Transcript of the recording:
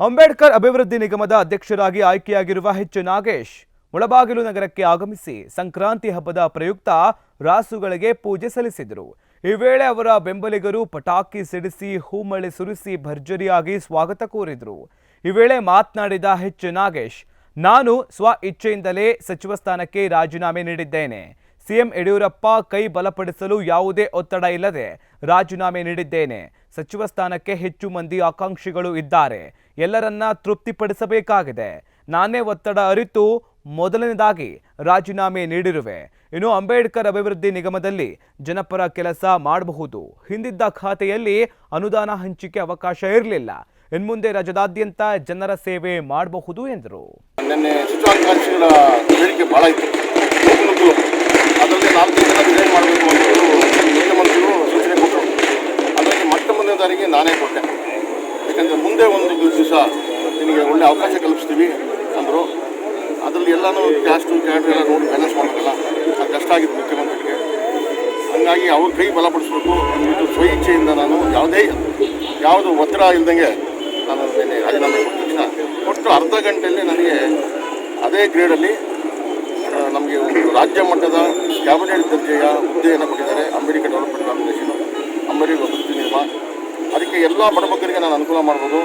ಅಂಬೇಡ್ಕರ್ ಅಭಿವೃದ್ಧಿ ನಿಗಮದ ಅಧ್ಯಕ್ಷರಾಗಿ ಆಯ್ಕೆಯಾಗಿರುವ ಎಚ್ ನಾಗೇಶ್ ಮುಳಬಾಗಿಲು ನಗರಕ್ಕೆ ಆಗಮಿಸಿ ಸಂಕ್ರಾಂತಿ ಹಬ್ಬದ ಪ್ರಯುಕ್ತ ರಾಸುಗಳಿಗೆ ಪೂಜೆ ಸಲ್ಲಿಸಿದರು. ಈ ವೇಳೆ ಅವರ ಬೆಂಬಲಿಗರು ಪಟಾಕಿ ಸಿಡಿಸಿ ಹೂಮಳೆ ಸುರಿಸಿ, ಭರ್ಜರಿಯಾಗಿ ಸ್ವಾಗತ ಕೋರಿದರು. ಈ ವೇಳೆ ಮಾತನಾಡಿದ ಹೆಚ್ ನಾಗೇಶ್, ನಾನು ಸ್ವ ಇಚ್ಛೆಯಿಂದಲೇ ಸಚಿವ ಸ್ಥಾನಕ್ಕೆ ರಾಜೀನಾಮೆ ನೀಡಿದ್ದೇನೆ. ಸಿಎಂ ಯಡಿಯೂರಪ್ಪ ಕೈ ಬಲಪಡಿಸಲು ಯಾವುದೇ ಒತ್ತಡ ಇಲ್ಲದೆ ರಾಜೀನಾಮೆ ನೀಡಿದ್ದೇನೆ. ಸಚಿವ ಸ್ಥಾನಕ್ಕೆ ಹೆಚ್ಚು ಮಂದಿ ಆಕಾಂಕ್ಷಿಗಳು ಇದ್ದಾರೆ. ಎಲ್ಲರನ್ನ ತೃಪ್ತಿಪಡಿಸಬೇಕಾಗಿದೆ. ನಾನೇ ಒತ್ತಡ ಅರಿತು ಮೊದಲನೇದಾಗಿ ರಾಜೀನಾಮೆ ನೀಡಿರುವೆ. ಇನ್ನು ಅಂಬೇಡ್ಕರ್ ಅಭಿವೃದ್ಧಿ ನಿಗಮದಲ್ಲಿ ಜನಪರ ಕೆಲಸ ಮಾಡಬಹುದು. ಹಿಂದಿದ್ದ ಖಾತೆಯಲ್ಲಿ ಅನುದಾನ ಹಂಚಿಕೆ ಅವಕಾಶ ಇರಲಿಲ್ಲ. ಇನ್ಮುಂದೆ ರಾಜ್ಯದಾದ್ಯಂತ ಜನರ ಸೇವೆ ಮಾಡಬಹುದು ಎಂದರು. ಮೊಟ್ಟ ನಾನೇ ಕೊಟ್ಟೆ. ಯಾಕಂದರೆ ಮುಂದೆ ಒಂದು ದಿವಸ ನಿನಗೆ ಒಳ್ಳೆ ಅವಕಾಶ ಕಲ್ಪಿಸ್ತೀವಿ ಅಂದರು. ಅದರಲ್ಲಿ ಎಲ್ಲನೂ ಕ್ಯಾಸ್ಟು ಕ್ಯಾಡ್ರು ಎಲ್ಲ ನೋಡಿ ಮ್ಯಾನೇಜ್ ಮಾಡೋಕ್ಕಲ್ಲ ಅದು ಕಷ್ಟ ಆಗಿತ್ತು ಮುಖ್ಯಮಂತ್ರಿಗೆ. ಹಾಗಾಗಿ ಅವ್ರ ಕೈ ಬಲಪಡಿಸ್ಬೇಕು ಅಂದ್ಬಿಟ್ಟು ಸ್ವ ಇಚ್ಛೆಯಿಂದ ನಾನು ಯಾವುದೇ ಯಾವುದು ಒತ್ತಡ ಇಲ್ದಂಗೆ ನಾನು ನಿನ್ನೆ ರಾಜೀನಾಮೆ ಕೊಟ್ಟಿದ್ದೀನ ಕೊಟ್ಟು ಒಟ್ಟು ಅರ್ಧ ಗಂಟೆಯಲ್ಲಿ ನನಗೆ ಅದೇ ಗ್ರೇಡಲ್ಲಿ ನಮಗೆ ಒಂದು ರಾಜ್ಯ ಮಟ್ಟದ ಕ್ಯಾಬಿನೆಟ್ ದರ್ಜೆಯ ಹುದ್ದೆಯನ್ನು ಕೊಟ್ಟಿದ್ದಾರೆ. ಅಂಬೇಡ್ಕರ್ ಎಲ್ಲ ಬಡಬಗ್ಗರಿಗೆ ನಾನು ಅನುಕೂಲ ಮಾಡ್ಬೋದು.